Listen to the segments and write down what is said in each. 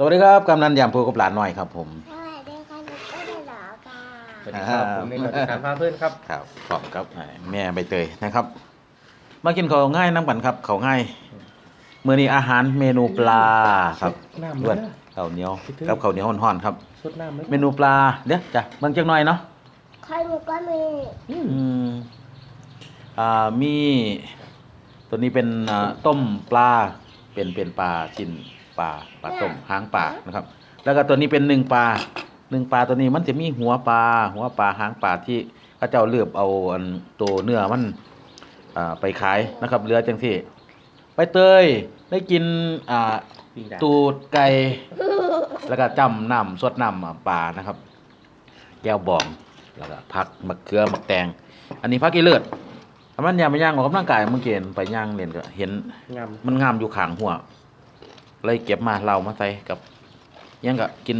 สวัสดีครับกำนันยามพูกับหลานหน่อยครับผม สวัสดีค่ะหนูก็ได้หรอค่ะสวัสดีครับผมในรายการพาเพื่อนครับครับพร้อมครับแม่ใบเตยนะครับ มากินข้าวง่ายน้ำกันครับข้าวง่ายมื้อนี้อาหารเมนูปลาครับน้ำด้วเลยยข้าวเหนียวคิดถึงกับข้าวเหนียวห่อนๆครับสดน้ำไหมเมนูปลาเดี๋ยวจ้ะเบิ่งจักหน่อยเนาะใครหนูก็มีอืมอ่ามี ตัวนี้เป็นอ่าต้มปลาเป็นเป็นปลาชิ้น ปลาปลาต้มหางปลานะครับ แล้วก็ตัวนี้เป็นหนึ่งปลาหนึ่งปลาตัวนี้มันจะมีหัวปลาหัวปลาหางปลาที่เขาเจ้าเลือบเอาอันตัวเนื้อมันอ่าไปขายนะครับเหลือจังที่ไปเตยได้กินอ่าปิ้งดาตูดไก่แล้วก็จำน้ำสดน้ำปลานะครับ แก้วบองแล้วก็พักมะเขือมะแตง อันนี้พักอีเลือดทำมันยามไปย่างออกกำลังกายเมื่อกี้ไปย่างเล่นก็เห็นงามมันงามอยู่ข้างหัว เลยเก็บมาเรามาใส่กับยังก็กิน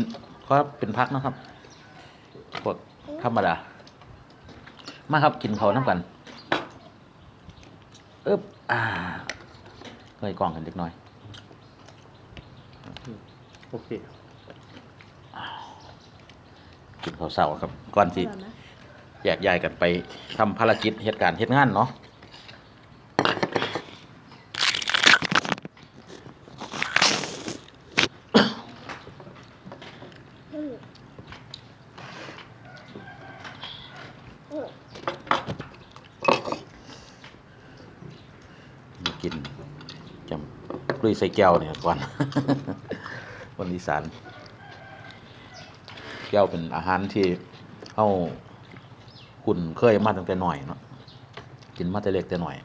ก็เป็นพักนะครับพวกธรรมดา มาครับกินเขาวน้ำกันอึ๊บอ่าเฮ้ยกล่องกันเล็กน้อย โอเคกินข้าวเช้าครับ ก่อนที่แยกย้ายกันไปทำภารกิจเหตุการณ์เหตุงานเนาะ อืมอืม มากินจำลุย ใส่แก้วเนี่ยก่อนวันอีสานแก้วเป็นอาหารที่เข้าคุณเคยมาตั้งแต่หน่อยเนาะกินมาแต่เล็กแต่หน่อย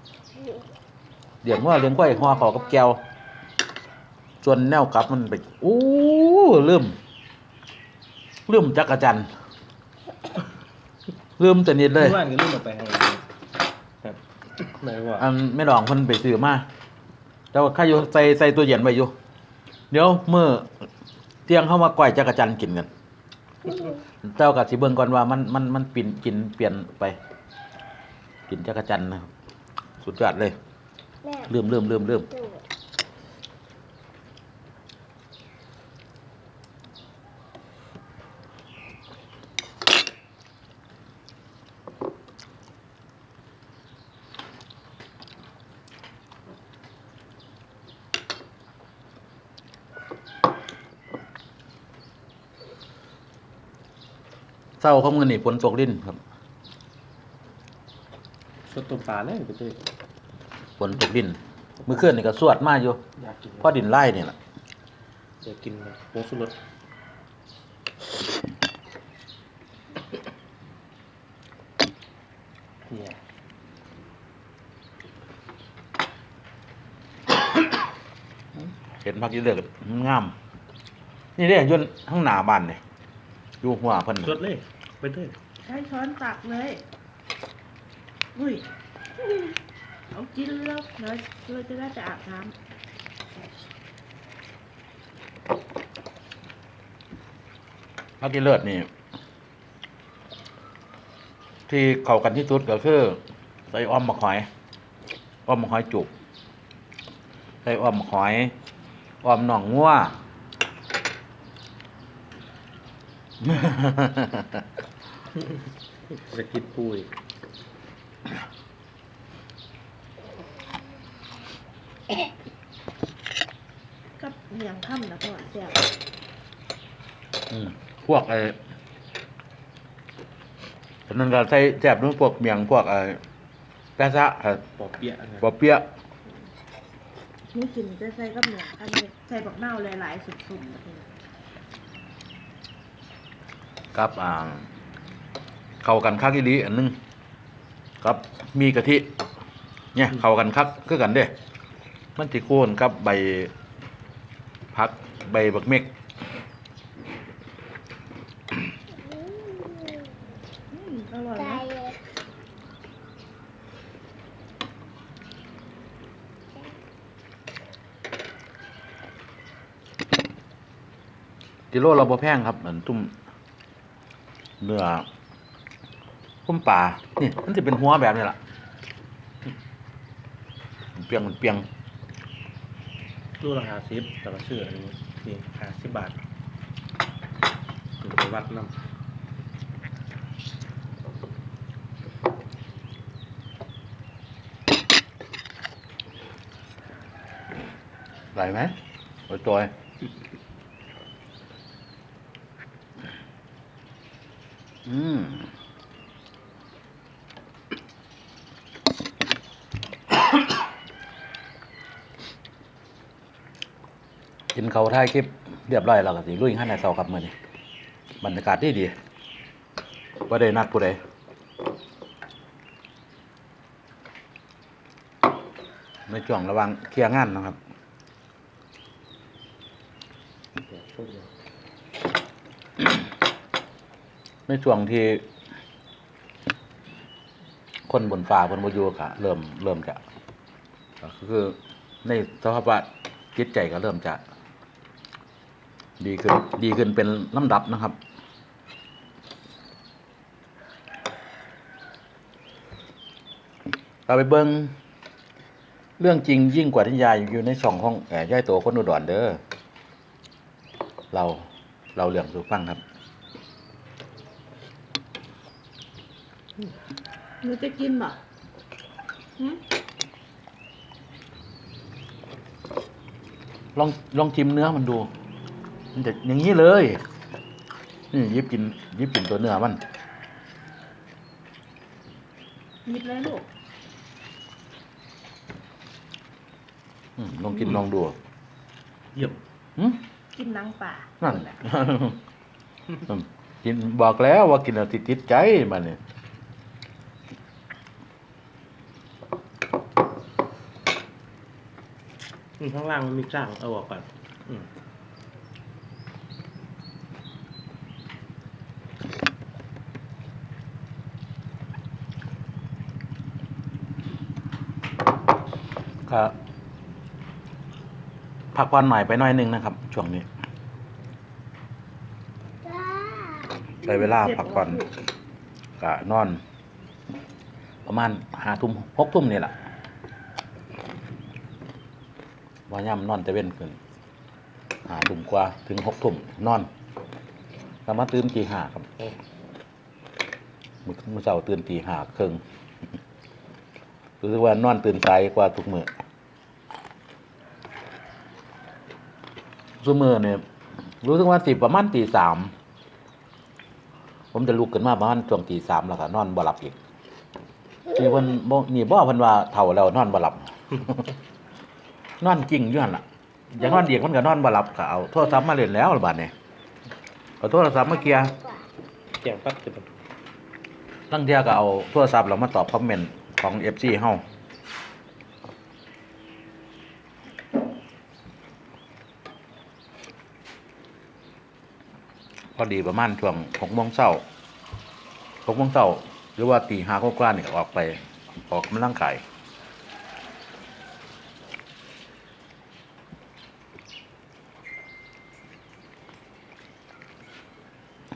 เลี้ยงว่าเลี้ยงกล้วยห่อเขากับแก้วส่วนแนวกลับมันไปอู้ลืมลืมจักรจันทร์ลืมแต่นิดเลยว่านก็ลื่นออกไปให้ครับไหนว่าอันไม่ลองเพิ่นไปซื้อมา แต่ว่าข้าอยู่ใส่ใส่ตัวเย็นไว้อยู่ เดี๋ยวเมื่อเที่ยงเข้ามาก่อยจักรจันทร์กินกัน เจ้ากับสิเบิ่งก่อนว่ามันมันมันปิ่นกินเปลี่ยนไป กินจักรจันทร์นะครับสุดยอดเลย แม่ลืมลืมลืมลืมดู เศร้าเขามือนี่ฝนตกลิ้นครับสดตัวปลาเลยไปเต้ยฝนตกลิ้นมือเคลื่อนนี่ก็สวดมาอยู่อยากกินเพราะดินไล่เนี่ยแหละอยากกินโป๊สุรสเนี่ยเห็นพักอยี่เลือกงาม นี่เด้ยนข้างหน้าบ้านเนี่ย อยู่หัวเพิ่นสดเลยไปเต้ยใช้ช้อนตักเลย อุ้ย เอากินแล้วแล้วเราจะได้ไปอาบน้พักอยี่เลือดนี่ ที่เข้ากันที่สุดก็คือ ใส่อ้อมมะขอยอ้อมมะขอยจุกใส่อ้อมมะขอยอ้อมหนองงัว จะกินปุยำกับเหนียงค่ำนะพ่อเสียบอืมพวกไอ้ฉะนั้นก็ใส่แซ่บด้วยพวกเมียงพวกไอ้แปะซะครับปอเปี๊ยะนะปอเปี๊ยะนี่กินจะใส่กับเหนียงอันนี้ใส่บักเน่าวหลายๆสุดๆแบบนี้ กับอ่าเข้ากันคักอีหลีอันหนึงครับมีกะทิ เนี่ยเข้ากันคักคือกันเด้มันสิโคนกับใบพักใบบักเม็กอืมอร่อยใจนะเลยกิโลเราบ่แพงครับเหมือนตุ้ม เนื้อตุ้มปลานี่มันจะเป็นหัวแบบนี้ล่ะมันเปียงมันเปียงรูละห้าสิบแต่ละชื่ออันนี้นี่ห้าสิบบาทไปวัดน้ไหลไหมโอ้ยจอย อืมกินเขาวถ่ายคลิปเรียบร้อยแล้วก็สิลุยขั้นในเสาครับมือนี้บรรยากาศดีดีว่าได้นัดผู้ใดในช่วงระวังเคลียร์งานนะครับำเดี๋ยวพูดเลย ในช่วงที่ คนบนฟ้าบนบอยู่ก็เริ่มเริ่มจะก็คือในสภาวะจิตใจก็เริ่มจะ ดีขึ้น ดีขึ้นเป็นลำดับนะครับเราไปเบิ้งเรื่องจริงยิ่งกว่าที่ยายอยู่ในช่องห้องแอบย่ายโตคนอุดรเด้อเราเราเรื่องสู่ฟังครับ หนูจะกินบ่หืมลองลองชิมเนื้อมันดู มันจะอย่างนี้เลย นี่ยิบกินยิบกินตัวเนื้อมันหยิบเลยลูกอืมลองกินลองดูเยี่ยมหืมกินหนังป่านั่นอืมกินบอกแล้วว่ากินแล้วติดติดใจมันเนี่ย อืมข้างล่างมันมีจ้างเอาออกก่อนอืมก็พักผ่อนหน่อยไปหน่อยหนึงนะครับ ช่วงนี้จ้าได้เวลาพักผ่อนก็นอน ประมาณห้าทุ่มหกทุ่มนี่แหละ ว่าย่ำนอนแต่เว้นขึ้นห้าทุ่มกว่าถึงหกทุ่มนอนแล้วมาตื่นตีห้าครับมื้อมื่อเช้าตื่นตีห้าครึ่งรู้สึกว่านอนตื่นสายกว่าทุกมื้อซุมื้อเนี่ยรู้สึกว่าสิประมาณตีสามผมจะลุกขึ้นมาประมาณช่วงตีสามแล้วก็นอนบ่หลับอีกนี่เพิ่นบ่นี่บ่เพิ่นว่าเฒ่าแล้วนอนบ่หลับ นอนจริงอยู่หั่นล่ะอย่างนอนเด็กมันก็นอนบ่หลับก็เอาโทรศัพท์มาเล่นแล้วล่ะบัดนี้เอาโทรศัพท์มาเคลียร์แกงปั๊บจะเป็นตั้งเที่ยก็เอาโทรศัพท์เรามาตอบคอมเมนต์ของ FC เฮาพอดีประมาณช่วงหกโมงเช้าหกโมงเช้าหรือว่าตีห้ากว่าๆนี่ออกไปออกกำลังกาย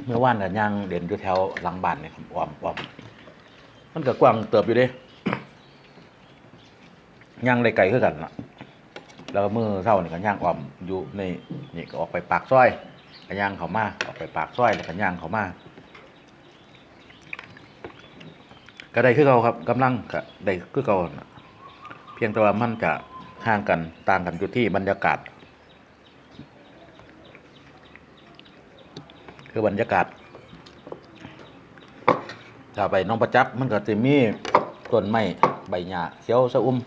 เมื่อวานก็ย่างเด่นอยู่แถวหลังบ้านเนี่ครับอ้อมอ้อมมันก็กว้างเติบอยู่เด้ย่างได้ไกลคือกันล่ะ แล้วมือเช้านี่ก็ย่างอ้อมอยู่ในนี่ก็ออกไปปากซอยก็ย่างเขามาออกไปปากซอยแล้วก็ย่างเขามาก็ได้คือเก่าครับกำลังก็ได้คือเก่าเพียงแต่ว่ามันจะห่างกันต่างกันอยู่ที่บรรยากาศ คือบรรยากาศถ้าไปน้องประจักษ์มันก็จะมีต้นไม้ใบหญ้าเขียวสะอุ้ม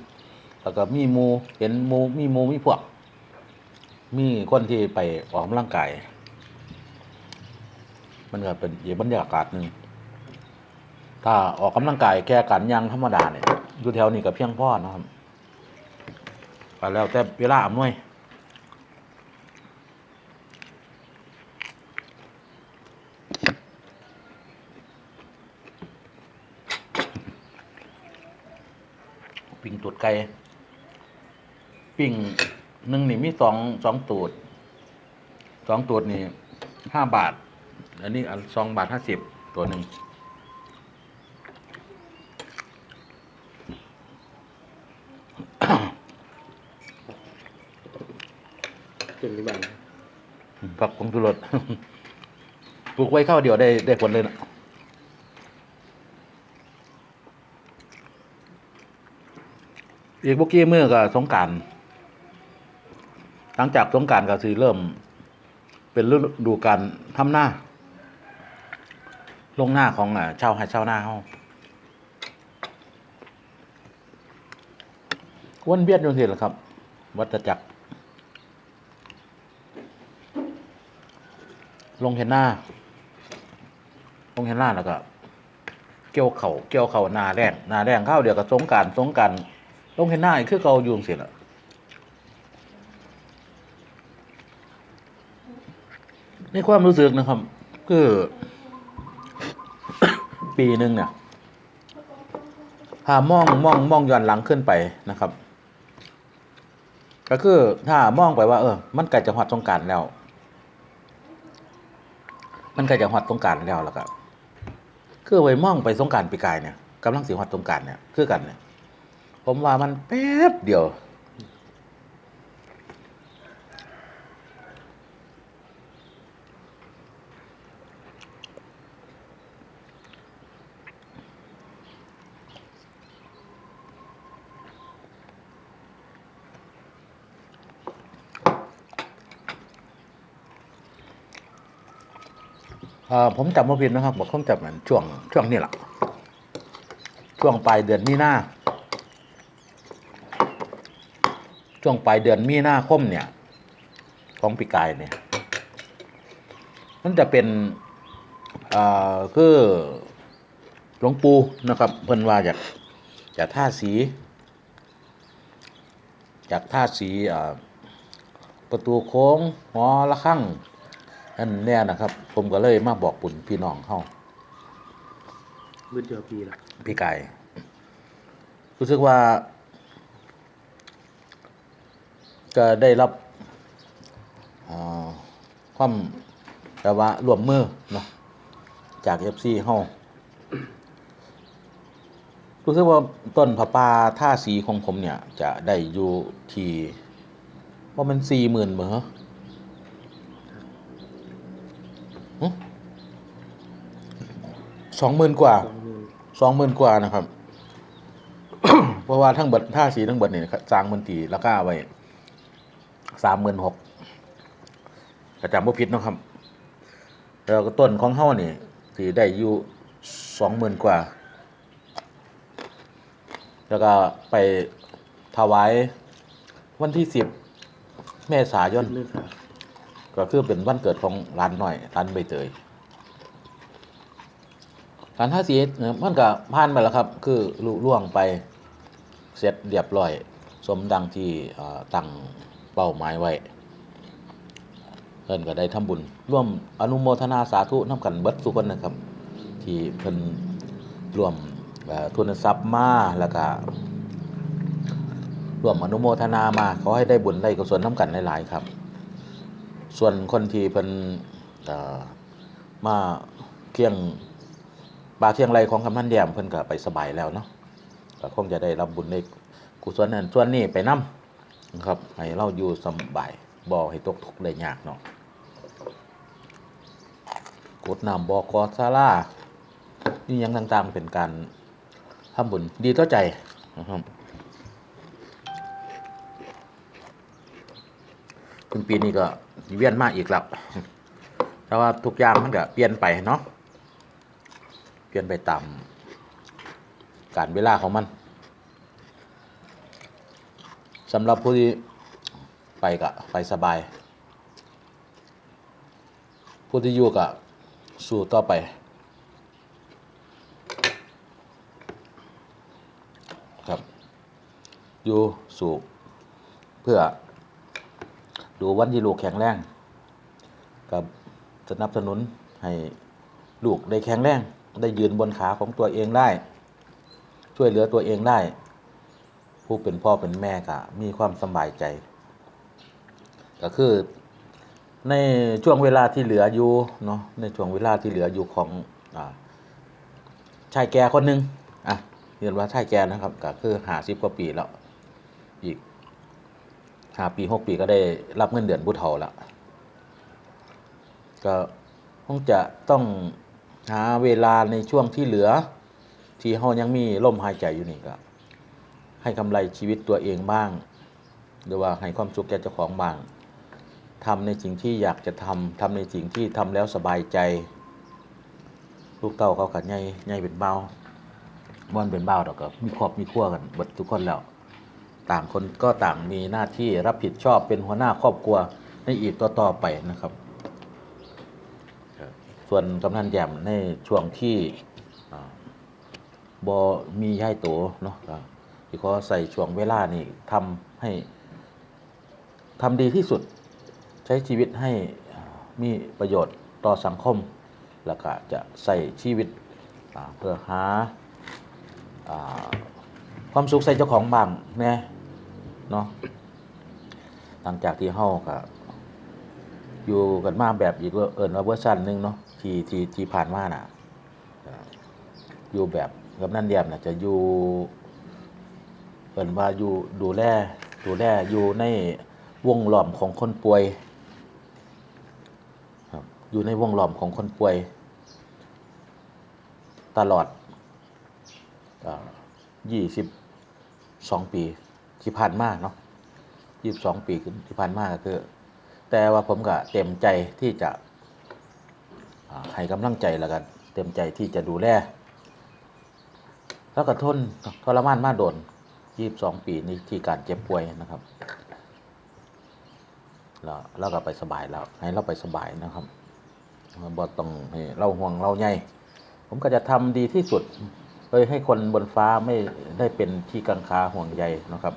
แล้วก็มีหมูเห็นหมูมีหมูมีพวก มีคนที่ไปออกกำลังกายมันก็เป็นอีกบรรยากาศหนึ่งถ้าออกกำลังกายแค่การย่างธรรมดาเนี่ยอยู่แถวนี้ก็เพียงพอนะครับแล้วแต่เวลาอำนวย ปิ้งตูดไก่ปิ้งหนึ่งนี่มีสองสองตูดสองตูดนี่ห้าบาท อันนี้อันสองบาทห้าสิบตัวหนึ่งจุ่มที่บ้านผักผงชูรสปลูกไว้ข้าวเดียวได้ได้ผลเลยนะ อีกบุกี้เมื่อกับสงการหลังจากสงการก็คือเริ่ม เป็นฤดูการทำหน้า ลงหน้าของอ่าชาวไฮชาวหน้าเฮาวนเวียนอยู่ที่แหละครับ วัฏจักร ลงเห็นหน้า ลงเห็นหน้าแล้วก็ เกี่ยวเขา่าเกี่ยวเข่านาแรงนาแรงเข้าเดี๋ยวก็สงการสงการ ลงเห็นหน้าอีกคือเก่าอยู่จังสิละในความรู้สึกนะครับ คือ ปีหนึ่งเนี่ยถ้ามองมองมองย้อนหลังขึ้นไปนะครับ ก็คือถ้ามองไปว่า เออ มันใกล้จะหอดสงการแล้ว มันใกล้จะหอดสงการแล้วแล้วก็คือไว้มองไปสงการปีกายเนี่ยกำลังสิหอดสงการเนี่ยคือกันเนี่ย ผมว่ามันแป๊บเดียว ผมจำว่าผิดนะครับบอกคงจำเหมือนช่วงช่วงนี้แหละช่วงปลายเดือนมีนา ช่วงปลายเดือนมีนาคมเนี่ย ของปีกายเนี่ย มันจะเป็นเอ่อคือหลวงปู่นะครับ เพิ่นว่าจากจากท่าสี จากท่าสีเอ่อประตูโค้งหอละฆังนั่นแน่นะครับ ผมก็เลยมาบอกปุ่นพี่น้องเขามืดเดียวปีละพี่ไก่รู้สึกว่า จะได้รับความแต่ว่ารวมมือเนาะจากเอฟซีเฮารู้สึกว่าต้นผาป่าท่าสีของผมเนี่ย จะได้อยู่ที่ว่ามันสี่หมื่นเหมือสองหมื่นกว่าสองหมื่นกว่านะครับ เพราะว่าทั้งเบิดท่าสีทั้งเบิดนี่สร้างมันตีราคาไว้ สามหมื่นหกกระจำบ่ผิดเนาะครับ แล้วก็ต้นของเฮานี่ที่ได้อยู่สองหมื่นกว่า แล้วก็ไปถวายวันที่สิบเมษายนเลือกค่ะก็คือเป็นวันเกิดของร้านหน่อยร้านใบเตยการท่าสีเอ่อมันก็ผ่านไปแล้วครับ คือลุล่วงไปเสร็จเรียบร้อย สมดังที่ตั้ง เป้าหมายไว้เพิ่นก็ได้ทำบุญ ร่วมอนุโมทนาสาธุน้ำกันเบิดทุกคนนะครับ ที่เพิ่นร่วมทุนทรัพย์มาแล้วก็ร่วมอนุโมทนามาขอให้ได้บุญได้กุศลน้ำกันหลายๆครับ ส่วนคนที่เป็นเอ่อมาเที่ยงบาเที่ยงไรของคำพันแยมเพิ่นก็ไปสบายแล้วเนาะก็คงจะได้รับบุญในกุศลนั้นส่วนนี้ไปนํ นะครับ ให้เราอยู่สบายบ่ให้ตกทุกข์ได้ยากเนาะกดน้ำบ่อกอซาลานี่ยังต่างๆเป็นการทำบุญดีต่อใจนะครับถึงปีนี้ก็เวียนมากอีกแล้วแต่ว่าทุกอย่างมันก็เปลี่ยนไปเนาะเปลี่ยนไปตามการเวลาของมัน สำหรับผู้ที่ไปก็ไปสบาย ผู้ที่อยู่ก็สู้ต่อไปครับอยู่สู่เพื่อ ดูวันที่ลูกแข็งแรง กับสนับสนุนให้ลูกได้แข็งแรง ได้ยืนบนขาของตัวเองได้ ช่วยเหลือตัวเองได้ ผู้เป็นพ่อเป็นแม่ก็มีความสบายใจ ก็คือ ในช่วงเวลาที่เหลืออยู่เนาะในช่วงเวลาที่เหลืออยู่ของอชายแก่คนหนึ่งอะเรียนว่าชายแก่นะครับ ก็คือหาสิบกว่าปีแล้ว อีกหาปีหกปีก็ได้รับเงินเดือนบุตรเฒ่าแล้วก็คงจะต้องหาเวลาในช่วงที่เหลือ ที่เฮายังมีลมหายใจอยู่นี่ก็ ให้กำไรชีวิตตัวเองบ้าง หรือว่าให้ความสุขแก่เจ้าของบ้างทำในสิ่งที่อยากจะทำทำในสิ่งที่ทำแล้วสบายใจ ลูกเต้าเขากัดใหญ่ใหญ่เป็นเบาบ่อนเป็นเบาดอกก็มีครอบมีครัวกันเบิดทุกคนแล้ว ต่างคนก็ต่างมีหน้าที่รับผิดชอบเป็นหัวหน้าครอบครัวในอีกต่อๆไปนะครับ ส่วนกำนันแย้มในช่วงที่อ่าบอมีย่ายโตเนาะ ที่เขาใส่ช่วงเวลานี่ทำให้ทำดีที่สุดใช้ชีวิตให้มีประโยชน์ต่อสังคม แล้วก็จะใส่ชีวิตเพื่อหาอความสุขใส่เจ้าของบ้างแน่เนาะหลังจากที่เฮาก็อยู่กันมาแบบอีกเอิญว่าเวอร์ชันหนึ่งเนาะที่ที่ที่ผ่านมาน่ะอ่าอยู่แบบกับนั่นเดียมน่ะจะอยู่ อิญว่าอยู่ดูแลดูแลอยู่ในวงล้อมของคนป่วยครับอยู่ในวงล้อมของคนป่วย ตลอดยี่สิบสองปีที่ผ่านมาเนาะยี่สิบสองปีที่ผ่านมาก็คือ แต่ว่าผมก็เต็มใจที่จะให้กำลังใจแล้วกันเต็มใจที่จะดูแลแล้วก็ทนทรมานมากโดน ยี่สิบสองปีนี้ที่การเจ็บป่วยนะครับแล้วเราก็ไปสบายแล้ว ให้เราไปสบายนะครับบ่ต้องให้เราห่วงเราใหญ่ผมก็จะทำดีที่สุดเพื่อให้คนบนฟ้าไม่ได้เป็นที่กังขาห่วงใยนะครับ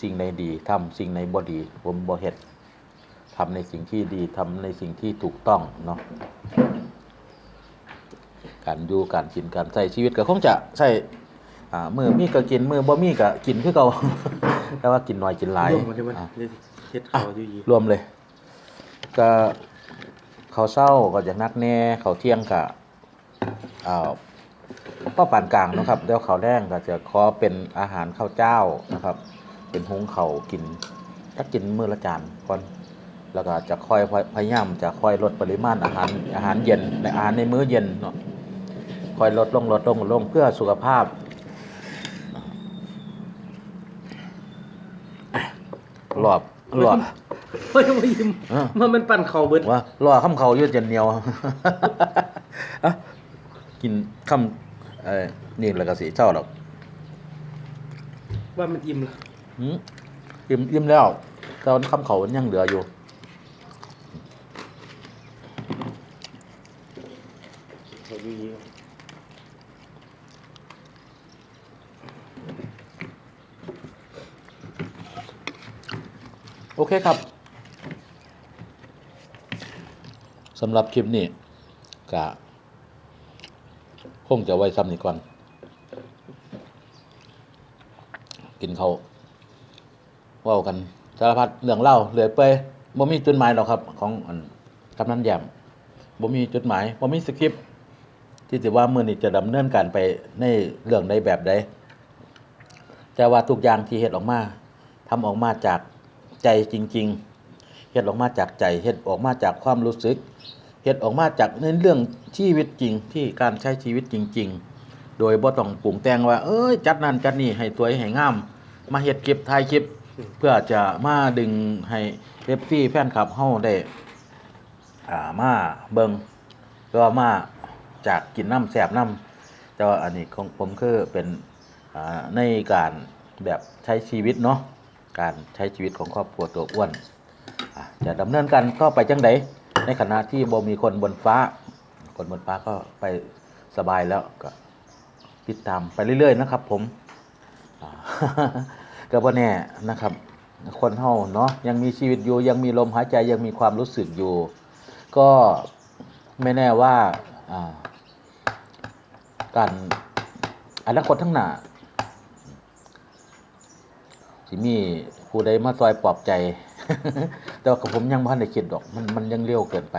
สิ่งใดดีทำสิ่งใดบ่ดี ผมบ่เฮ็ดทำในสิ่งที่ดีทำในสิ่งที่ถูกต้องเนาะการอยู่การกินการใช้ชีวิตก็คงจะใช้ อ่ามือมีก็กินมือบ่มีก็กินคือเก่า แต่ว่ากินน้อยกินหลายร่วมกันใช่ไหมอะเดี๋ยวเฮ็ดข้าวอยู่ยีรวมเลย ก็เขาวเศร้าก็อย่างนักแน่เขาวเที่ยงก็อ่าก็ปานกลางเนาะครับเดี๋ยวเขาวแรงก็จะขอเป็นอาหารข้าวเจ้านะครับ เป็นหุงเขาวกินถ้ากินมื้อละจานก่อนแล้วก็จะค่อยพยายามจะค่อยลดปริมาณอาหารอาหารเย็นในอาหารในมื้อเย็นเนาะค่อยลดลงลดลงลดลงเพื่อสุขภาพ รอบรอบเฮ้ยมายิ้มอะมันเป็นปั่นเข่าเบิดว่ารอคำเขาอยืดจนเหนียวอะกินคำเอ่อนี่แหละก็สิเจ้าหรอกว่ามันอิ่มละหืมอิ่มอิ่มแล้วแต่ว่าคำเขามันยังเหลืออยู่ เขาอยู่ยี โอเคครับสำหรับคลิปนี้กะคงจะไว้ซ้ำนี้ก่อน กินเขาวเว้ากันสารพัดเรื่องเล่าเหลือยเปบ่มีจุดหมายหรอกครับ ของอันกำนันแยมบ่มีจุดหมายบ่มีสคริปต์ที่จะว่ามือนี้จะดำเนินการไปในเรื่องใดแบบใดแต่ว่าทุกอย่างที่เฮ็ดออกมาทำออกมาจาก ใจจริง ๆเฮ็ดออกมาจากใจเฮ็ดออกมาจากความรู้สึกเฮ็ดออกมาจากในเรื่องชีวิตจริงที่การใช้ชีวิตจริง ๆ โดยบ่ต้องปรุงแต่งว่า เอ้ยจัดนั่นจัดนี่ให้สวยให้งาม มาเฮ็ดคลิปถ่ายคลิป เพื่อจะมาดึงให้ FC แฟนคลับเฮาได้อ่ามาเบิงก็มาจากกินน้ำแสบน้ำแต่ว่าอันนี้ของผมคือเป็นอ่าในการแบบใช้ชีวิตเนาะ การใช้ชีวิตของครอบครัวตัวอ้วน จะดำเนินกันก็ไปจังไดในขณะที่บ่มีคนบนฟ้า คนบนฟ้าก็ไปสบายแล้วก็ติดตามไปเรื่อยๆนะครับ ผมก็บ่แน่นะครับ คนเฮาเนาะยังมีชีวิตอยู่ยังมีลมหายใจยังมีความรู้สึกอยู่ ก็ไม่แน่ว่าการอนาคตทั้งหน้า ที่มีผู้ใดมาซอยปลอบใจ แต่ว่ากับผมยังไม่ทันได้คิดดอก มันมันยังเร็วเกินไป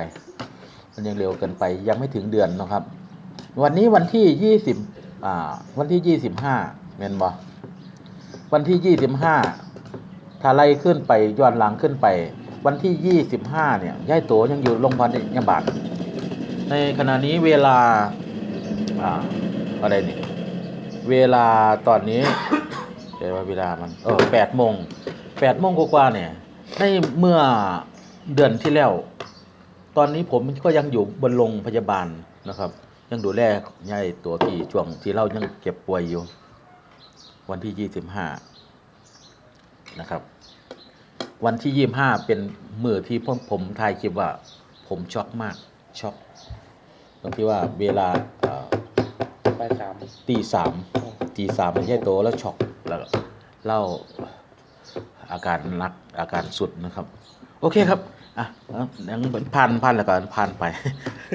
มันยังเร็วเกินไป ยังไม่ถึงเดือนนะครับ วันนี้วันที่ยี่สิบอ่า วันที่ยี่สิบห้าเมนบอวันที่ยี่สิบห้าถ้าไล่ขึ้นไปย้อนหลังขึ้นไป วันที่ยี่สิบห้าเนี่ยย่ายโตยังอยู่โรงพยาบาลยาบาลในขณะนี้เวลาอ่าอะไรนี่เวลาตอนนี้ เดี๋ยวว่าเวลามันเออแปดโมงแปดโมงกว่าๆเนี่ยในเมื่อเดือนที่แล้ว ตอนนี้ผมก็ยังอยู่บนโรงพยาบาลนะครับ ยังดูแลยายตัวที่ช่วงที่เรายังเก็บป่วยอยู่ วันที่ยี่สิบห้านะครับ วันที่ยี่ห้าเป็นมือที่ผมผมถ่ายคลิปว่า ผมช็อกมากช็อกตรงที่ว่าเวลาเอ่อไปสามตีสามตีสามไม่ใช่โตแล้วช็อก แล้วเล่าอาการนักอาการสุดนะครับ โอเคครับอะยังผ่านผ่านแล้วก็ผ่านไป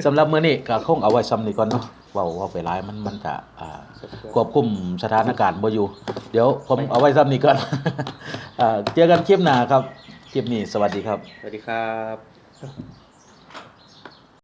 สำหรับมื้อนี้ก็คงเอาไว้ซ้ำนี้ก่อนเนาะเว้าเว้าไปหลายมันมันจะอ่าควบคุมสถานการณ์บ่อยู่ เดี๋ยวผมเอาไว้ซ้ำนี้ก่อนอ่าเจอกันคลิปหน้าครับคลิปนี้สวัสดีครับ สวัสดีครับ